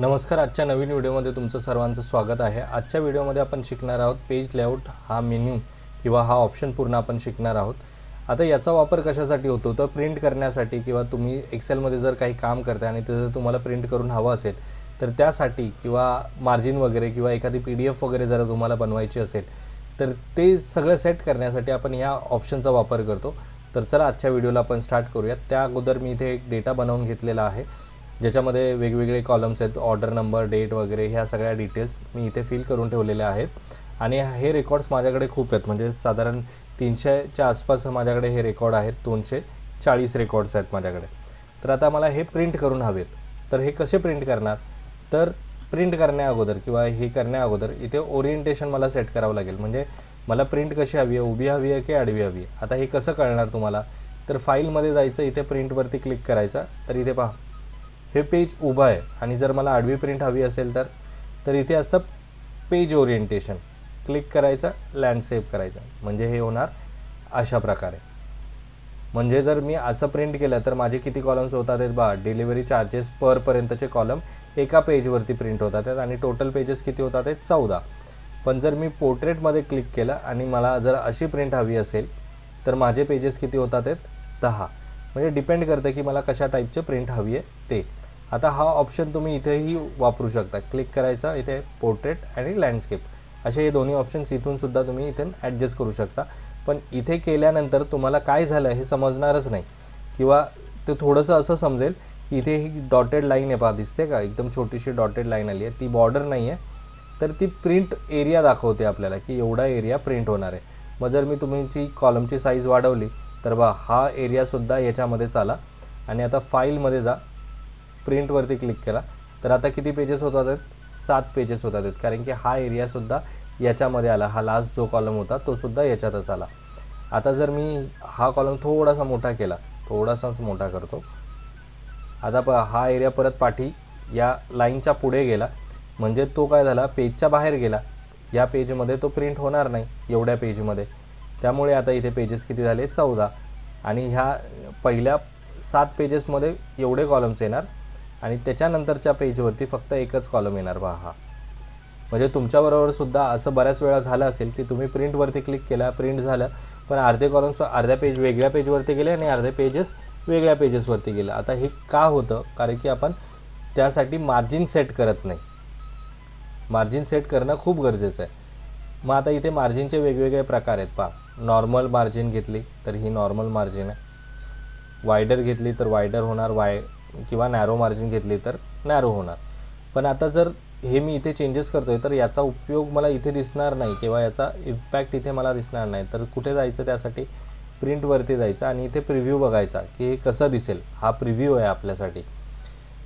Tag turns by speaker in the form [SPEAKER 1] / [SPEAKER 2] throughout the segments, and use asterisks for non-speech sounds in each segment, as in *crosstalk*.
[SPEAKER 1] नमस्कार आजच्या नवीन व्हिडिओमध्ये तुमचं सर्वांचं स्वागत आहे. आजच्या व्हिडिओमध्ये आपण शिकणार आहोत पेज लेआउट हा मेन्यू किंवा हा ऑप्शन पूर्ण आपण शिकणार आहोत. आता याचा वापर कशासाठी होतो? तर प्रिंट करण्यासाठी किंवा तुम्ही एक्सेलमध्ये जर काही काम करताय आणि ते जर तुम्हाला प्रिंट करून हवं असेल तर त्यासाठी किंवा मार्जिन वगैरे किंवा एखादी पी डी एफ वगैरे जर तुम्हाला बनवायची असेल तर ते सगळं सेट करण्यासाठी आपण या ऑप्शनचा वापर करतो. तर चला आजच्या व्हिडिओला आपण स्टार्ट करूयात. त्या अगोदर मी इथे एक डेटा बनवून घेतलेला आहे. ज्याच्यामध्ये वेगवेगळे कॉलम्स आहेत ऑर्डर नंबर डेट वगैरे ह्या सगळ्या डिटेल्स मी इथे फिल करून ठेवलेल्या आहेत. आणि हे रेकॉर्ड्स माझ्याकडे खूप आहेत. म्हणजे साधारण तीनशेच्या आसपास माझ्याकडे हे रेकॉर्ड आहेत. दोनशे चाळीस रेकॉर्ड्स आहेत माझ्याकडे. तर आता मला हे प्रिंट करून हवेत. तर हे कसे प्रिंट करणार? तर प्रिंट करण्या अगोदर किंवा हे करण्या अगोदर इथे ओरिएंटेशन मला सेट करावं लागेल. म्हणजे मला प्रिंट कशी हवी आहे? उभी हवी आहे की आडवी हवी आहे? आता हे कसं कळणार तुम्हाला? तर फाईलमध्ये जायचं इथे प्रिंटवरती क्लिक करायचं. तर इथे पहा. हे पेज उभं आहे आणि जर मला आडवी प्रिंट हवी असेल तर तर इथे असतं पेज ओरिएंटेशन क्लिक करायचं लँडसेप करायचं. म्हणजे हे होणार अशा प्रकारे. म्हणजे जर मी असं प्रिंट केलं तर माझे किती कॉलम्स होतात आहेत बा? डिलिव्हरी चार्जेस परपर्यंतचे कॉलम एका पेजवरती प्रिंट होतात आहेत आणि टोटल पेजेस किती होतात आहेत? चौदा. पण जर मी पोर्ट्रेटमध्ये क्लिक केलं आणि मला जर अशी प्रिंट हवी असेल तर माझे पेजेस किती होतात आहेत? दहा. म्हणजे डिपेंड करतं की मला कशा टाईपचे प्रिंट हवी आहे ते. आता हा ऑप्शन तुम्ही इथेही वापरू शकता. क्लिक करायचा इथे पोर्ट्रेट आणि लँडस्केप असे हे दोन्ही ऑप्शन्स इथूनसुद्धा तुम्ही इथे ॲडजस्ट करू शकता. पण इथे केल्यानंतर तुम्हाला काय झालं हे समजणारच नाही. किंवा ते थोडंसं असं समजेल की इथे ही डॉटेड लाईन आहे पहा दिसते का? एकदम छोटीशी डॉटेड लाईन आली आहे. ती बॉर्डर नाही आहे. तर ती प्रिंट एरिया दाखवते आपल्याला की एवढा एरिया प्रिंट होणार आहे. मग जर मी तुमची कॉलमची साईज वाढवली तर बा हा एरियासुद्धा याच्यामध्ये चाला. आणि आता फाईलमध्ये जा. प्रिंटवरती क्लिक केला. तर आता किती पेजेस होतात आहेत? सात पेजेस होतात आहेत. कारण की हा एरियासुद्धा याच्यामध्ये आला. हा लास्ट जो कॉलम होता तो सुद्धा याच्यातच आला. आता जर मी हा कॉलम थोडासा मोठा केला थोडासाच मोठा करतो. आता प हा एरिया परत पाठी या लाईनच्या पुढे गेला. म्हणजे तो काय झाला? पेजच्या बाहेर गेला. या पेजमध्ये तो प्रिंट होणार नाही एवढ्या पेजमध्ये त्यामुळे आता इथे पेजेस किती झाले? चौदा. आणि ह्या पहिल्या सात पेजेसमध्ये एवढे कॉलम्स येणार. आणि त्याच्यानंतरच्या पेजवरती फक्त एकच कॉलम येणार पहा हा म्हणजे तुमच्याबरोबर सुद्धा असं बऱ्याच वेळा झालं असेल की तुम्ही प्रिंटवरती क्लिक केला प्रिंट झालं पण अर्धे कॉलम्स अर्ध्या पेज वेगळ्या पेजवरती गेले आणि अर्धे पेजेस वेगळ्या पेजेसवरती गेले. आता हे का होतं? कारण की आपण त्यासाठी मार्जिन सेट करत नाही. मार्जिन सेट करणं खूप गरजेचं आहे. मग आता इथे मार्जिनचे वेगवेगळे प्रकार आहेत पहा. नॉर्मल मार्जिन घेतली तर ही नॉर्मल मार्जिन आहे. वायडर घेतली तर वायडर होणार. वाय किंवा नॅरो मार्जिन घेतली तर नॅरो होणार. पण आता जर हे मी इथे चेंजेस करतोय तर याचा उपयोग मला इथे दिसणार नाही किंवा याचा इम्पॅक्ट इथे मला दिसणार नाही. तर कुठे जायचं त्यासाठी? प्रिंटवरती जायचं आणि इथे प्रिव्ह्यू बघायचा की हे कसं दिसेल. हा प्रिव्ह्यू आहे आपल्यासाठी.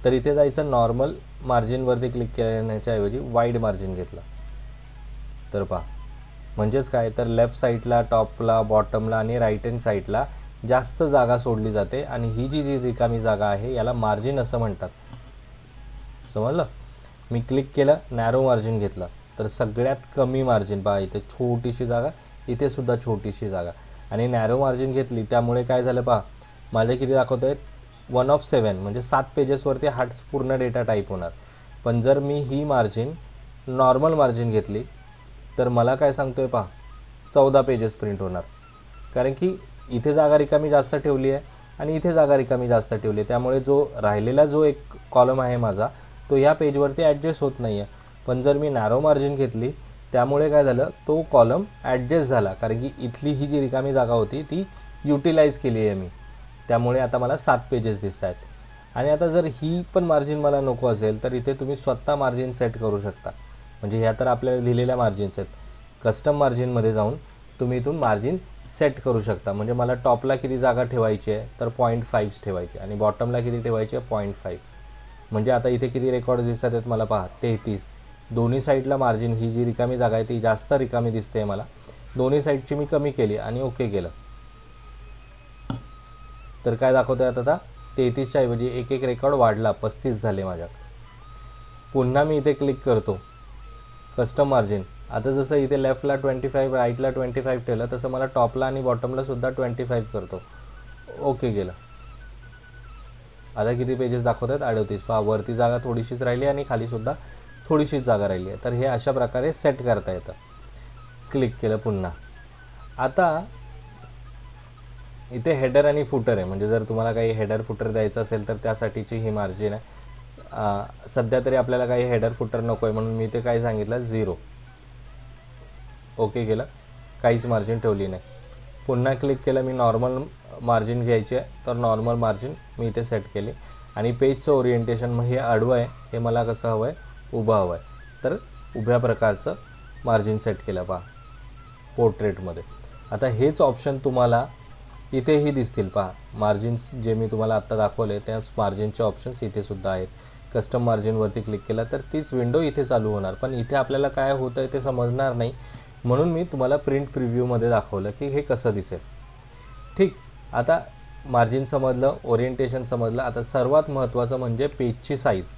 [SPEAKER 1] तर इथे जायचं नॉर्मल मार्जिनवरती क्लिक करण्याच्याऐवजी वाईड मार्जिन घेतलं. तर पहा. म्हणजेच काय? तर लेफ्ट साईडला टॉपला बॉटमला आणि राईट हँड साईडला जास्त जागा सोडली जाते आणि ही जी जी रिकामी जागा आहे याला मार्जिन असं म्हणतात. समजलं? मी क्लिक केलं नॅरो मार्जिन घेतलं. तर सगळ्यात कमी मार्जिन पहा इथे छोटीशी जागा इथे सुद्धा छोटीशी जागा. आणि नॅरो मार्जिन घेतली त्यामुळे काय झालं पहा माझे किती दाखवत आहेत वन ऑफ सेवन म्हणजे सात पेजेसवरती हा पूर्ण डेटा टाईप होणार. पण जर मी ही मार्जिन नॉर्मल मार्जिन घेतली तर मला काय सांगतो आहे पहा चौदा पेजेस प्रिंट होणार. कारण की इथे जागा रिकामी जास्त ठेवली आहे आणि इथे जागा रिकामी जास्त ठेवली आहे. त्यामुळे जो राहिलेला जो एक कॉलम आहे माझा तो ह्या पेजवरती ॲडजस्ट होत नाही आहे पण जर मी नॅरो मार्जिन घेतली त्यामुळे काय झालं? तो कॉलम ॲडजस्ट झाला. कारण की इथली ही जी रिकामी जागा होती ती युटिलाइज केली आहे मी. त्यामुळे आता मला सात पेजेस दिसत आहेत. आणि आता जर ही पण मार्जिन मला नको असेल तर इथे तुम्ही स्वतः मार्जिन सेट करू शकता. म्हणजे ह्या तर आपल्याला दिलेल्या मार्जिन्स आहेत. कस्टम मार्जिनमध्ये जाऊन तुम्ही इथून मार्जिन सेट करू शकता. म्हणजे मला टॉपला किती जागा ठेवायची आहे तर पॉईंट फाईव्ह ठेवायची. आणि बॉटमला किती ठेवायची आहे पॉईंट फाईव्ह म्हणजे आता इथे किती रेकॉर्ड दिसतात आहेत मला पहा तेहतीस. दोन्ही साईडला मार्जिन ही जी रिकामी जागा आहे ती जास्त रिकामी दिसते आहे मला. दोन्ही साईडची मी कमी केली आणि ओके केलं. तर काय दाखवतं आहे आता? तेहतीसच्या ऐवजी एक एक रेकॉर्ड वाढला पस्तीस झाले माझ्या पुन्हा मी इथे क्लिक करतो. कस्टम मार्जिन आता जसं इथे लेफ्टला ट्वेंटी फाईव्ह राईटला ट्वेंटी फाईव्ह ठेवलं तसं मला टॉपला आणि बॉटमला सुद्धा ट्वेंटी फाईव्ह करतो. ओके गेलं आता किती पेजेस दाखवत आहेत अडतीस. पहा वरती जागा थोडीशीच राहिली आणि खालीसुद्धा थोडीशीच जागा राहिली आहे. तर हे अशा प्रकारे सेट करता येतं. क्लिक केलं पुन्हा. आता इथे हेडर आणि फुटर आहे. म्हणजे जर तुम्हाला काही हेडर फुटर द्यायचं असेल तर त्यासाठीची ही मार्जिन आहे. सध्या तरी आपल्याला काही हेडर फुटर नको आहे म्हणून मी इथे काय सांगितलं? झिरो ओके केलं काहीच मार्जिन ठेवली नाही. पुन्हा क्लिक केलं मी नॉर्मल मार्जिन घ्यायची आहे तर नॉर्मल मार्जिन मी इथे सेट केली. आणि पेजचं ओरिएंटेशन मग हे आडवं आहे हे मला कसं हवं आहे उभं हवं आहे. तर उभ्या प्रकारचं मार्जिन सेट केलं पहा पोर्ट्रेटमध्ये आता हेच ऑप्शन तुम्हाला इथेही दिसतील पहा. मार्जिन्स जे मी तुम्हाला आत्ता दाखवले त्याच मार्जिनचे ऑप्शन्स इथेसुद्धा आहेत. कस्टम मार्जिनवरती क्लिक केला तर तीच विंडो इथे चालू होणार. पण इथे आपल्याला काय होतं आहे ते समजणार नाही. म्हणून मी तुम्हाला प्रिंट प्रिव्ह्यूमध्ये दाखवलं की हे कसं दिसेल. ठीक आता मार्जिन समजलं ओरिएंटेशन समजलं आता सर्वात महत्त्वाचं म्हणजे पेजची साईज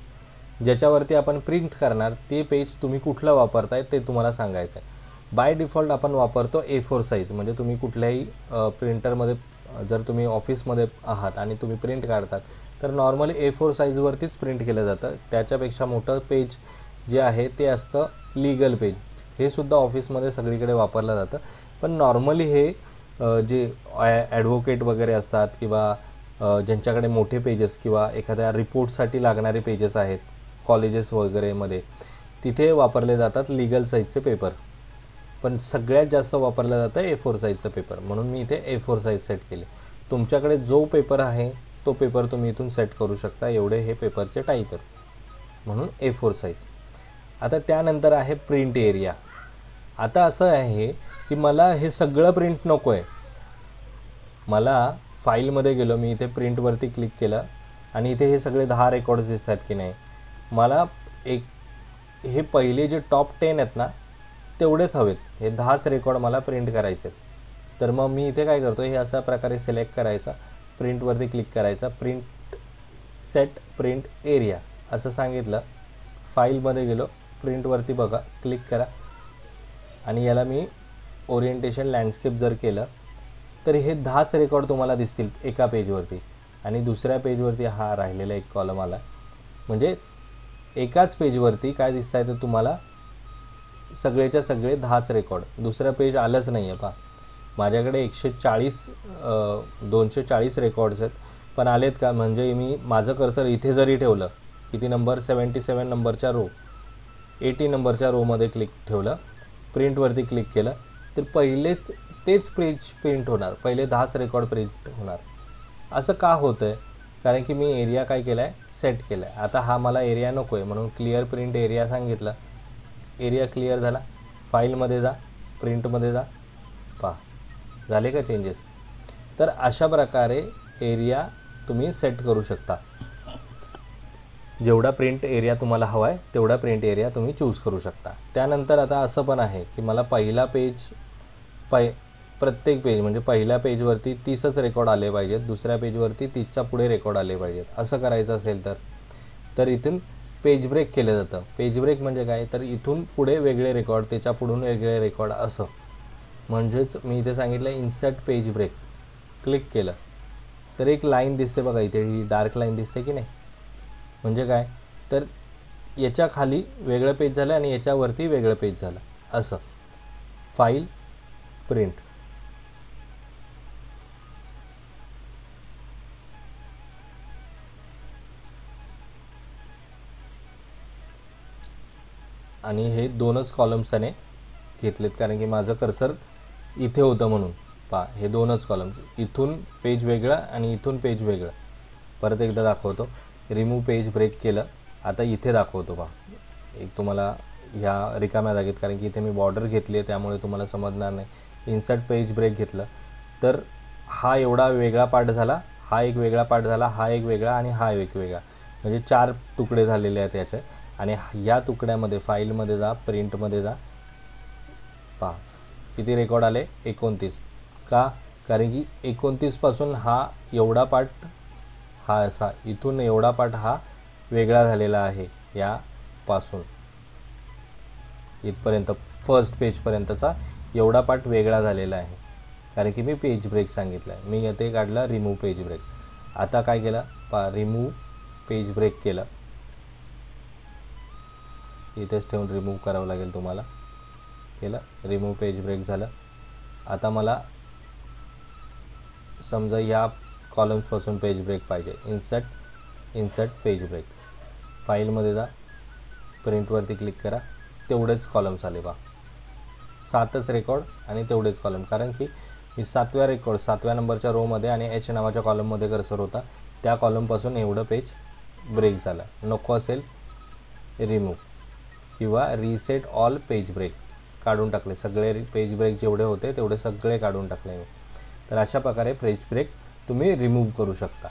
[SPEAKER 1] ज्याच्यावरती आपण प्रिंट करणार ते पेज तुम्ही कुठलं वापरताय ते तुम्हाला सांगायचं आहे बाय डिफॉल्ट आपण वापरतो ए फोर साईज म्हणजे तुम्ही कुठल्याही प्रिंटरमध्ये जर तुम्ही ऑफिसमध्ये आहात आणि तुम्ही प्रिंट काढतात तर नॉर्मली ए फोर साईजवरतीच प्रिंट केलं जातं. त्याच्यापेक्षा मोठं पेज जे आहे ते असतं लीगल पेज हे सुद्धा ऑफिसमध्ये सगळीकडे वापरलं जातं. पण नॉर्मली हे जे ॲडव्होकेट वगैरे असतात किंवा ज्यांच्याकडे मोठे पेजेस किंवा एखाद्या रिपोर्टसाठी लागणारे पेजेस आहेत कॉलेजेस वगैरेमध्ये तिथे वापरले जातात लिगल साईजचे पेपर. पण सगळ्यात जास्त वापरलं जातं ए फोर साईजचं पेपर. म्हणून मी इथे ए फोर साईज सेट केले. तुमच्याकडे जो पेपर आहे तो पेपर तुम्ही इथून सेट करू शकता. एवढे हे पेपरचे टाईप आहेत म्हणून ए फोर साईज. आता त्यानंतर आहे प्रिंट एरिया. आता असं आहे की मला हे सगळं प्रिंट नको आहे मला फाईलमध्ये गेलो मी इथे प्रिंटवरती क्लिक केलं आणि इथे हे सगळे दहा रेकॉर्ड्स दिसत आहेत की नाही. मला एक हे पहिले जे टॉप टेन आहेत ना तेवढेच हवेत. हे दहाच रेकॉर्ड मला प्रिंट करायचे आहेत तर मग मी इथे काय करतो हे अशा प्रकारे सिलेक्ट करायचा प्रिंटवरती क्लिक करायचा प्रिंट सेट प्रिंट एरिया असं सांगितलं. फाईलमध्ये गेलो प्रिंटवरती बघा क्लिक करा. आणि याला मी ओरिएंटेशन लँडस्केप जर केलं तर हे दहाच रेकॉर्ड तुम्हाला दिसतील एका पेजवरती आणि दुसऱ्या पेजवरती हा राहिलेला एक कॉलम आला. म्हणजेच एकाच पेजवरती काय दिसत आहे तर तुम्हाला सगळेच्या सगळे दहाच रेकॉर्ड दुसरं पेज आलंच नाही आहे पा माझ्याकडे एकशे चाळीस दोनशे चाळीस रेकॉर्ड्स आहेत. पण आलेत का? म्हणजे मी माझं कर्सर इथे जरी ठेवलं किती नंबर सेवन्टी सेवन नंबरच्या रो एटी नंबरच्या रोमध्ये क्लिक ठेवलं प्रिंटवरती क्लिक केलं तर पहिलेच तेच पेज प्रिंट होणार. पहिले दहाच रेकॉर्ड प्रिंट होणार. असं का होतं आहे कारण की मी एरिया काय केला आहे सेट केला आहे आता हा मला एरिया नको आहे म्हणून क्लिअर प्रिंट एरिया सांगितलं. एरिया क्लिअर झाला. फाईलमध्ये जा. प्रिंटमध्ये जा. पहा. झाले का चेंजेस तर अशा प्रकारे एरिया तुम्ही सेट करू शकता. जेवढा प्रिंट एरिया तुम्हाला हवा आहे तेवढा प्रिंट एरिया तुम्ही चूज करू शकता. त्यानंतर आता असं पण आहे की मला पहिला पेज पै प्रत्येक पेज म्हणजे पहिल्या पेजवरती तीसच रेकॉर्ड आले पाहिजेत दुसऱ्या पेजवरती तीसच्या पुढे रेकॉर्ड आले पाहिजेत. असं करायचं असेल तर तर इथून पेज ब्रेक केलं जातं. पेज ब्रेक म्हणजे काय? तर इथून पुढे वेगळे रेकॉर्ड त्याच्या पुढून वेगळे रेकॉर्ड असं. म्हणजेच मी इथे सांगितलं इन्सर्ट पेज ब्रेक क्लिक केलं. तर एक लाईन दिसते बघा इथे ही डार्क लाईन दिसते की नाही? म्हणजे काय? तर याच्या खाली वेगळं पेज झालं आणि याच्यावरती वेगळं पेज झालं. असं. File print. आणि हे दोनच कॉलम्स त्याने घेतलेत कारण की माझं कर्सर इथे होतं म्हणून. पा हे दोनच कॉलम्स इथून पेज वेगळं आणि इथून पेज वेगळं. परत एकदा दाखवतो. रिमूव्ह पेज ब्रेक केलं. आता इथे दाखवतो पहा एक तुम्हाला ह्या रिकाम्या जागेत कारण की इथे मी बॉर्डर घेतली आहे त्यामुळे तुम्हाला समजणार नाही. इन्सर्ट पेज ब्रेक घेतलं. तर हा एवढा वेगळा पार्ट झाला हा एक वेगळा पार्ट झाला हा एक वेगळा आणि हा एक वेगळा. म्हणजे चार तुकडे झालेले आहेत याचे. आणि या तुकड्यामध्ये फाईलमध्ये जा प्रिंटमध्ये जा. पहा किती रेकॉर्ड आले? एकोणतीस. का? कारण की एकोणतीसपासून हा एवढा पार्ट हा असा इथून एवढा पाठ हा वेगळा झालेला आहे यापासून. इथपर्यंत फर्स्ट पेजपर्यंतचा एवढा पार्ट वेगळा झालेला आहे. कारण की मी पेज ब्रेक सांगितला आहे मी ते काढला रिमूव्ह पेज ब्रेक आता काय केलं? पा रिमूव्ह पेज ब्रेक केलं. इथेच ठेवून रिमूव्ह करावं लागेल तुम्हाला. केलं. रिमूव्ह पेज ब्रेक झालं. आता मला समजा या कॉलम्सपासून पेज ब्रेक पाहिजे. Insert insert page break. फाईलमध्ये जा. प्रिंटवरती क्लिक करा. तेवढेच कॉलम्स आले बा. सातच रेकॉर्ड आणि तेवढेच कॉलम. कारण की मी सातव्या रेकॉर्ड सातव्या नंबरच्या रोमध्ये आणि एच नावाच्या कॉलममध्ये कर्सर होता. त्या कॉलमपासून एवढं पेज ब्रेक झालं. नको असेल रिमूव्ह किंवा रिसेट ऑल पेज ब्रेक काढून टाकले. सगळे पेज ब्रेक जेवढे होते तेवढे सगळे काढून टाकले मी. तर अशा प्रकारे पेज ब्रेक तुम्ही रिमूव्ह करू शकता.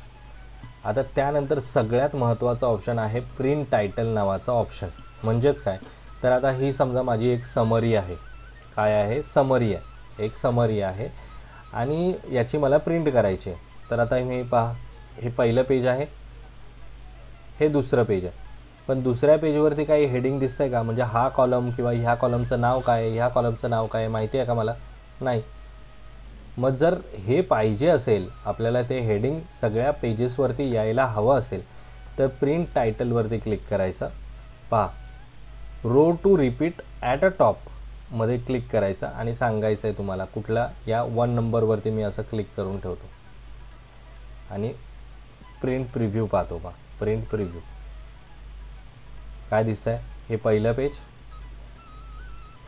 [SPEAKER 1] आता त्यानंतर सगळ्यात महत्त्वाचा ऑप्शन आहे प्रिंट टायटल नावाचा ऑप्शन म्हणजेच काय? तर आता ही समजा माझी एक समरी आहे. काय आहे? समरी आहे. एक समरी आहे. आणि याची मला प्रिंट करायची आहे. तर आता मी पहा. हे पहिलं पेज आहे. हे दुसरं पेज आहे. पण दुसऱ्या पेजवरती काही हेडिंग दिसतं आहे का? म्हणजे हा कॉलम किंवा ह्या कॉलमचं नाव काय? आहे ह्या कॉलमचं नाव काय? माहिती आहे का मला? नाही. मग जर हे पाहिजे असेल आपल्याला ते हेडिंग सगळ्या पेजेसवरती यायला हवं असेल तर प्रिंट टायटलवरती क्लिक करायचं. पहा row to repeat at a टॉपमध्ये click करायचं आणि सांगायचं आहे तुम्हाला कुठला या वन नंबरवरती मी असं क्लिक करून ठेवतो. आणि प्रिंट प्रिव्ह्यू पाहतो पहा प्रिंट प्रिव्ह्यू काय दिसतं आहे हे पहिलं पेज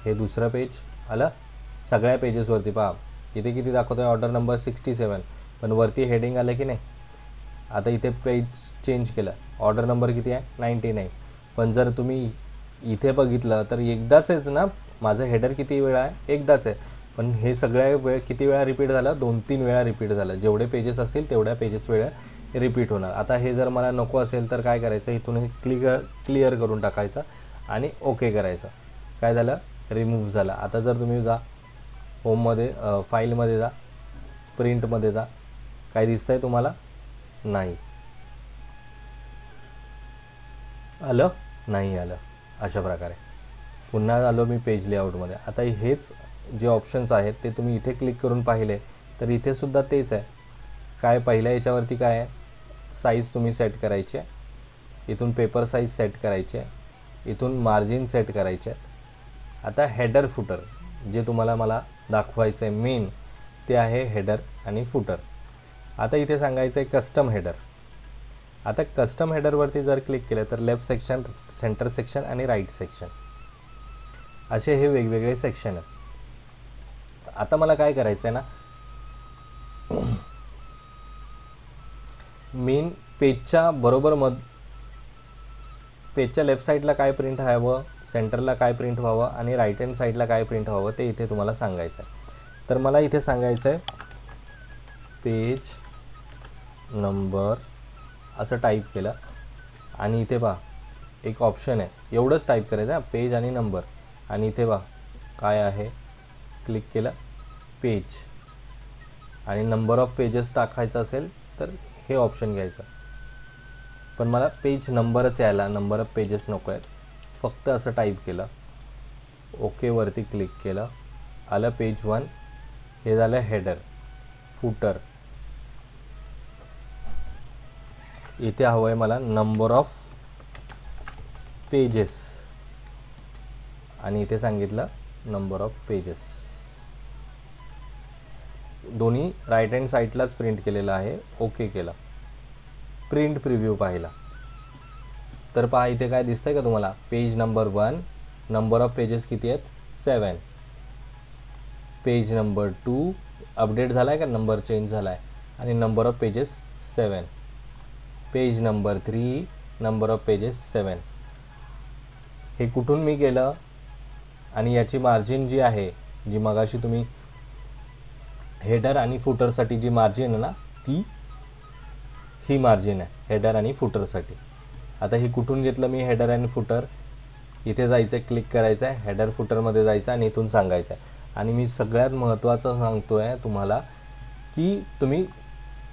[SPEAKER 1] हे दुसरं पेज आलं? सगळ्या पेजेसवरती पहा. इथे किती दाखवतो आहे ऑर्डर नंबर सिक्स्टी सेवन पण वरती हेडिंग आलं की नाही? आता इथे पेज चेंज केलं. ऑर्डर नंबर किती आहे? नाईंटी नाईन पण जर तुम्ही इथे बघितलं तर एकदाच आहेच ना माझं हेडर किती वेळा आहे? एकदाच आहे. पण हे सगळ्या वेळ किती वेळा रिपीट झालं? दोन तीन वेळा रिपीट झालं. जेवढे पेजेस असतील तेवढ्या पेजेस वेळा रिपीट होणार. आता हे जर मला नको असेल तर काय करायचं? इथून हे क्लिअर क्लिअर करून टाकायचं आणि ओके करायचं. काय झालं? रिमूव्ह झालं. आता जर तुम्ही जा होममध्ये फाईलमध्ये जा प्रिंटमध्ये जा. काय दिसतं आहे तुम्हाला? नाही. आलं? नाही आलं. अशा प्रकारे. पुन्हा आलो मी पेज लेआउटमध्ये. आता हेच जे ऑप्शन्स आहेत ते तुम्ही इथे क्लिक करून पाहिले तर इथेसुद्धा तेच आहे. काय पहिल्या याच्यावरती काय आहे? साईज तुम्ही सेट करायची. आहे इथून पेपर साईज सेट करायची. आहे इथून मार्जिन सेट करायचे. आहेत आता हेडर फुटर जे तुम्हाला मला दाखवायचं आहे मेन ते आहे हेडर आणि फुटर आता इथे सांगायचं आहे कस्टम हेडर आता कस्टम हेडरवरती जर क्लिक केलं तर लेफ्ट सेक्शन सेंटर सेक्शन आणि राईट सेक्शन असे हे वेगवेगळे सेक्शन आहेत. आता मला काय करायचं आहे ना *clears throat* मेन पेजच्या बरोबर मध पेजच्या लेफ्ट साईडला काय प्रिंट हवं सेंटरला काय प्रिंट व्हावं आणि राईट हँड साईडला काय प्रिंट व्हावं ते इथे तुम्हाला सांगायचं आहे. तर मला इथे सांगायचं आहे पेज नंबर असं टाईप केलं आणि इथे पहा एक ऑप्शन आहे. एवढंच टाईप करायचं आहे पेज आणि नंबर. आणि इथे पहा काय आहे क्लिक केलं पेज. आणि नंबर ऑफ पेजेस टाकायचं असेल तर हे ऑप्शन घ्यायचं. पण मला पेज नंबरच यायला नंबर ऑफ पेजेस नको आहेत. फक्त असं टाईप केलं. ओकेवरती क्लिक केलं. आलं पेज वन हे झालं हेडर फुटर इथे हवं आहे मला नंबर ऑफ पेजेस आणि इथे सांगितलं नंबर ऑफ पेजेस दोन्ही राईट हँड साईडलाच प्रिंट केलेलं आहे. ओके केलं. प्रिंट प्रिव्ह्यू पाहिला. तर पहा इथे काय दिसतंय का तुम्हाला? Page number one number of pages किती आहेत? Seven page number two update झाला आहे का? नंबर चेंज झाला आहे आणि number of pages seven page number three number of pages seven हे कुठून मी केलं? आणि याची मार्जिन जी आहे जी मगाशी तुम्ही हेडर आणि फुटरसाठी जी मार्जिन आहे ना ती ही मार्जिन आहे हेडर आणि फुटरसाठी आता हे कुठून घेतलं मी हेडर आणि फुटर इथे जायचं आहे क्लिक करायचं आहे हेडर फुटरमध्ये जायचं आणि इथून सांगायचं आहे आणि मी सगळ्यात महत्त्वाचं सांगतो आहे तुम्हाला की तुम्ही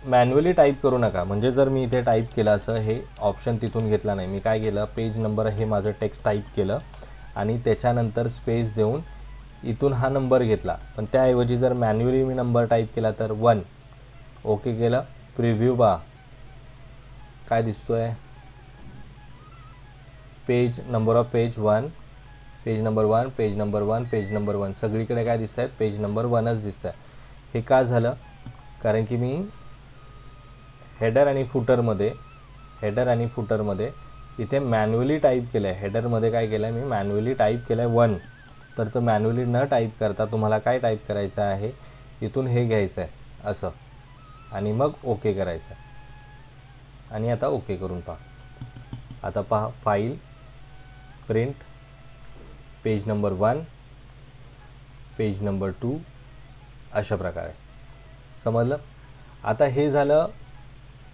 [SPEAKER 1] मॅन्युअली टाईप करू नका. म्हणजे जर मी इथे टाईप केलं असं हे ऑप्शन तिथून घेतला नाही. मी काय केलं? पेज नंबर हे माझं टेक्स्ट टाईप केलं आणि त्याच्यानंतर स्पेस देऊन इथून हा नंबर घेतला. पण त्याऐवजी जर मॅन्युअली मी नंबर टाईप केला तर वन ओके केलं? प्रिव्ह्यू बा काय दिसतोय? Page number of page one page number one page number one page number one सगळीकडे काय दिसत आहेत पेज नंबर वनच दिसत आहे हे का झालं? कारण की मी हेडर आणि फुटरमध्ये हेडर आणि फुटरमध्ये इथे मॅन्युअली टाईप केलं आहे हेडरमध्ये काय केलं आहे मी मॅन्युअली टाईप केलं आहे वन तर तो मॅन्युअली न टाईप करता तुम्हाला काय टाईप करायचं आहे? इथून हे घ्यायचं आहे असं. आणि मग ओके करायचं आहे आणि आता ओके करून पहा. आता पहा file print page number one page number two अशा प्रकारे. समजलं? आता हे झालं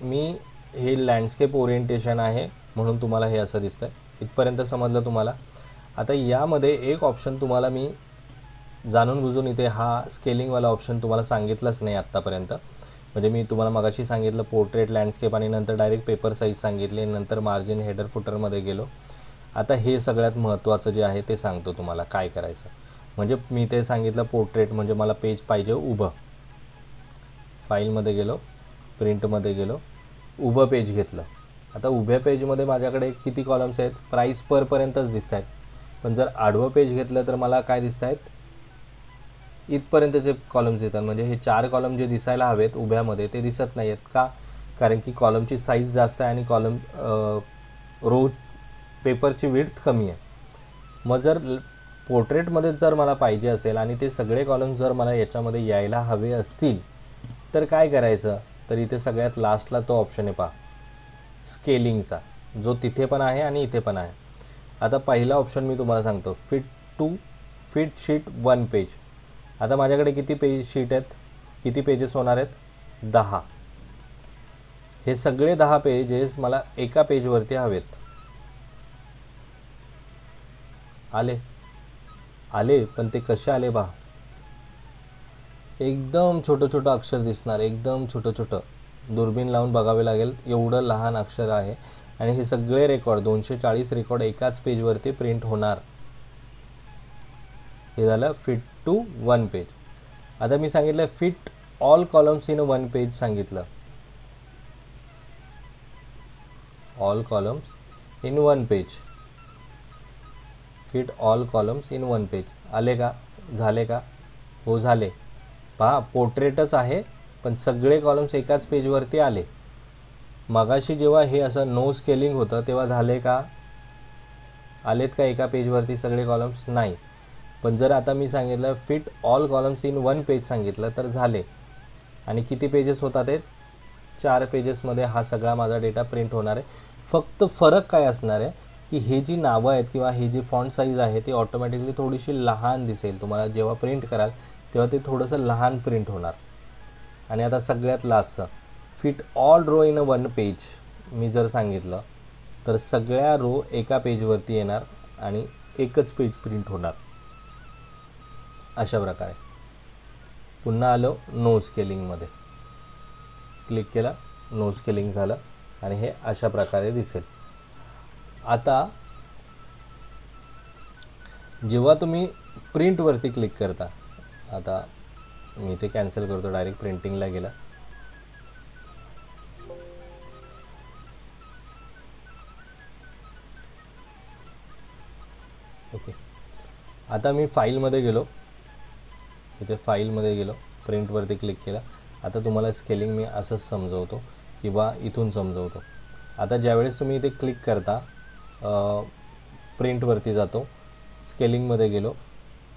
[SPEAKER 1] मी हे लँडस्केप ओरिएंटेशन आहे म्हणून तुम्हाला हे असं दिसतं आहे इथपर्यंत समजलं तुम्हाला? आता यामध्ये एक ऑप्शन तुम्हाला मी जाणून बुजून इथे हा स्केलिंगवाला ऑप्शन तुम्हाला सांगितलंच नाही आत्तापर्यंत. म्हणजे मी तुम्हाला मगाशी सांगितलं पोर्ट्रेट लँडस्केप आणि नंतर डायरेक्ट पेपर साईज सांगितले नंतर मार्जिन हेडर फुटरमध्ये गेलो. आता हे सगळ्यात महत्त्वाचं जे आहे ते सांगतो तुम्हाला काय करायचं. म्हणजे मी ते सांगितलं पोर्ट्रेट म्हणजे मला पेज पाहिजे उभं. फाईलमध्ये गेलो प्रिंटमध्ये गेलो उभं पेज घेतलं. आता उभ्या पेजमध्ये माझ्याकडे किती कॉलम्स आहेत? प्राईस परपर्यंतच दिसत आहेत पण जर आडवं पेज घेतलं तर मला काय दिसत आहेत इथपर्यंतचे कॉलम्स येतात. म्हणजे हे चार कॉलम जे दिसायला हवेत उभ्यामध्ये ते दिसत नाही आहेत का? कारण की कॉलमची साईज जास्त आहे आणि कॉलम रो पेपरची विड्थ कमी आहे. मग जर पोर्ट्रेटमध्ये जर मला पाहिजे असेल आणि ते सगळे कॉलम्स जर मला याच्यामध्ये यायला हवे असतील तर काय करायचं? तर इथे सगळ्यात लास्टला तो ऑप्शन आहे पहा. स्केलिंगचा जो तिथे पण आहे आणि इथे पण आहे. आता पहिला ऑप्शन मी तुम्हाला सांगतो. Fit to fit sheet one page आता माझ्याकडे किती पेज शीट आहेत? किती पेजेस होणार आहेत? दहा. हे सगळे दहा पेजेस मला एका पेजवरती हवेत. आले. आले पण ते कसे आले बा? एकदम छोटं छोटं अक्षर दिसणार एकदम छोटं छोटं दुर्बीण लावून बघावे लागेल एवढं लहान अक्षर आहे. आणि हे सगळे रेकॉर्ड दोनशे चाळीस रेकॉर्ड एकाच पेजवरती प्रिंट होणार. हे झालं फिट टू वन पेज आता मी सांगितलं fit all columns in one page सांगितलं. All columns in one page fit all columns in one page आले का? झाले का? हो झाले. पहा पोर्ट्रेटच आहे पण सगळे कॉलम्स एकाच पेजवरती आले. मगाशी जेव्हा हे असं नो स्केलिंग होतं तेव्हा झाले का? आलेत का एका पेजवरती सगळे कॉलम्स नाही. पण जर आता मी सांगितलं fit all columns in one page सांगितलं तर झाले. आणि किती पेजेस होतात ते चार पेजेसमध्ये हा सगळा माझा डेटा प्रिंट होणार आहे. फक्त फरक काय असणार आहे? की हे जी नावं आहेत किंवा ही जी फॉन्ट साईज आहे ती ऑटोमॅटिकली थोडीशी लहान दिसेल. तुम्हाला जेव्हा प्रिंट कराल तेव्हा ते थोडंसं लहान प्रिंट होणार. आणि आता सगळ्यात लास्टचं fit all row in a one page मी जर सांगितलं तर सगळ्या रो एका पेजवरती येणार आणि एकच पेज प्रिंट होणार. अशा प्रकारे. पुन्हा आलो नो स्केलिंगमध्ये क्लिक केला नो स्केलिंग झालं आणि हे अशा प्रकारे दिसेल. आता जेव्हा तुम्ही प्रिंटवरती क्लिक करता आता मी ते कॅन्सल करतो डायरेक्ट प्रिंटिंगला गेला. ओके आता मी फाईलमध्ये गेलो. इथे फाईलमध्ये गेलो प्रिंटवरती क्लिक केलं. आता तुम्हाला स्केलिंग मी असंच समजवतो किंवा इथून समजवतो. आता ज्यावेळेस तुम्ही इथे क्लिक करता प्रिंटवरती जातो स्केलिंगमध्ये गेलो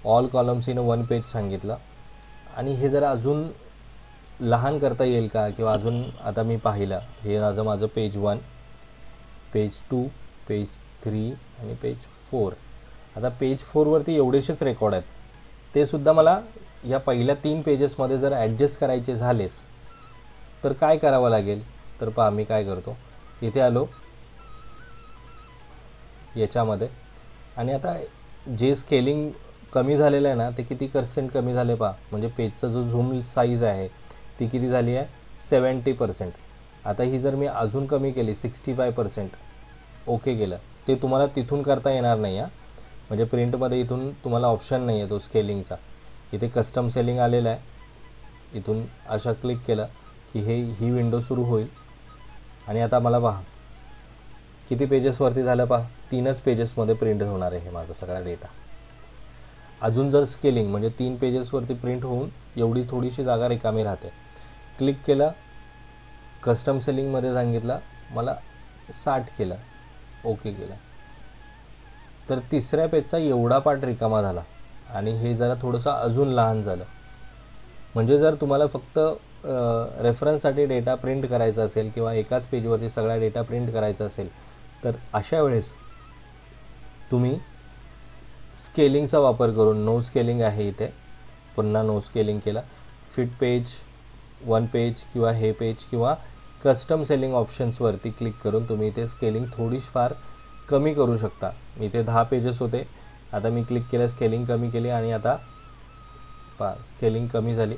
[SPEAKER 1] all columns in one page सांगितलं. आणि हे जरा अजून लहान करता येईल का किंवा अजून आता मी पाहिलं हे माझं माझं page one page two page three आणि पेज फोर आता पेज फोरवरती एवढेसेच रेकॉर्ड आहेत. ते सुद्धा मला या पहिल्या तीन पेजेसमध्ये जर ॲडजस्ट करायचे झालेस तर काय करावं लागेल? तर पहा मी काय करतो? इथे आलो. याच्यामध्ये. आणि आता जे स्केलिंग कमी झालेलं आहे ना ते किती पर्सेंट कमी झाले पहा? म्हणजे पेजचा जो झूम साईज आहे ती किती झाली आहे? सेवन्टी पर्सेंट आता ही जर मी अजून कमी केली सिक्स्टी फाय पर्सेंट ओके केलं ते तुम्हाला तिथून करता येणार नाही आहे म्हणजे प्रिंटमध्ये इथून तुम्हाला ऑप्शन नाही आहे तो स्केलिंगचा इथे कस्टम सेलिंग आलेलं आहे. इथून अशा क्लिक केलं की हे ही विंडो सुरू होईल. आणि आता मला पहा किती पेजेसवरती झालं पहा? तीनच पेजेसमध्ये प्रिंट होणार आहे हे माझा सगळा डेटा अजून जर स्केलिंग म्हणजे तीन पेजेसवरती प्रिंट होऊन एवढी थोडीशी जागा रिकामी राहते. क्लिक केलं कस्टम सेलिंगमध्ये सांगितलं मला साठ केलं ओके केलं. तर तिसऱ्या पेजचा एवढा पार्ट रिकामा झाला. आणि हे जरा थोडंसं अजून लहान झालं. म्हणजे जर तुम्हाला फक्त रेफरन्ससाठी डेटा प्रिंट करायचा असेल किंवा एकाच पेजवरती सगळा डेटा प्रिंट करायचा असेल तर अशा वेळेस तुम्ही स्केलिंगचा वापर करून नो स्केलिंग आहे इथे पुन्हा नो स्केलिंग केला. फिट पेज वन पेज किंवा हे पेज किंवा कस्टम सेलिंग ऑप्शन्सवरती क्लिक करून तुम्ही इथे स्केलिंग थोडीशी फार कमी करू शकता. इथे दहा पेजेस होते. आता मी क्लिक केलं स्केलिंग कमी केली आणि आता पा स्केलिंग कमी झाली.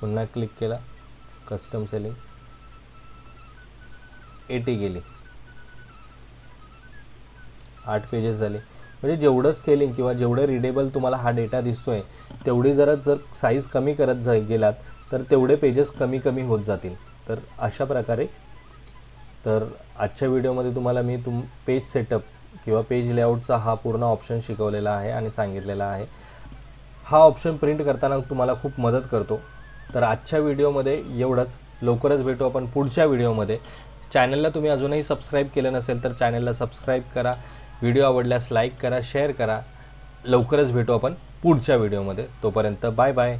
[SPEAKER 1] पुन्हा क्लिक केला कस्टम सेलिंग एटी गेली. आठ पेजेस झाले. म्हणजे जेवढं स्केलिंग किंवा जेवढं रिडेबल तुम्हाला हा डेटा दिसतोय तेवढी जरा जर साईज कमी करत जा गेलात तर तेवढे पेजेस कमी कमी होत जातील. तर अशा प्रकारे तर आजच्या व्हिडिओमध्ये तुम्हाला मी तुम पेज सेटअप किंवा पेज लेआउटचा हा पूर्ण ऑप्शन शिकवलेला आहे आणि सांगितलेला आहे. हा ऑप्शन प्रिंट करताना तुम्हाला खूप मदत करतो. तर आजच्या व्हिडिओमध्ये एवढंच. लवकरच भेटू आपण पुढच्या व्हिडिओमध्ये चॅनलला तुम्ही अजूनही सबस्क्राईब केलं नसेल तर चॅनलला सबस्क्राईब करा. व्हिडिओ आवडल्यास लाईक करा शेअर करा. लवकरच भेटू आपण पुढच्या व्हिडिओमध्ये तोपर्यंत बाय बाय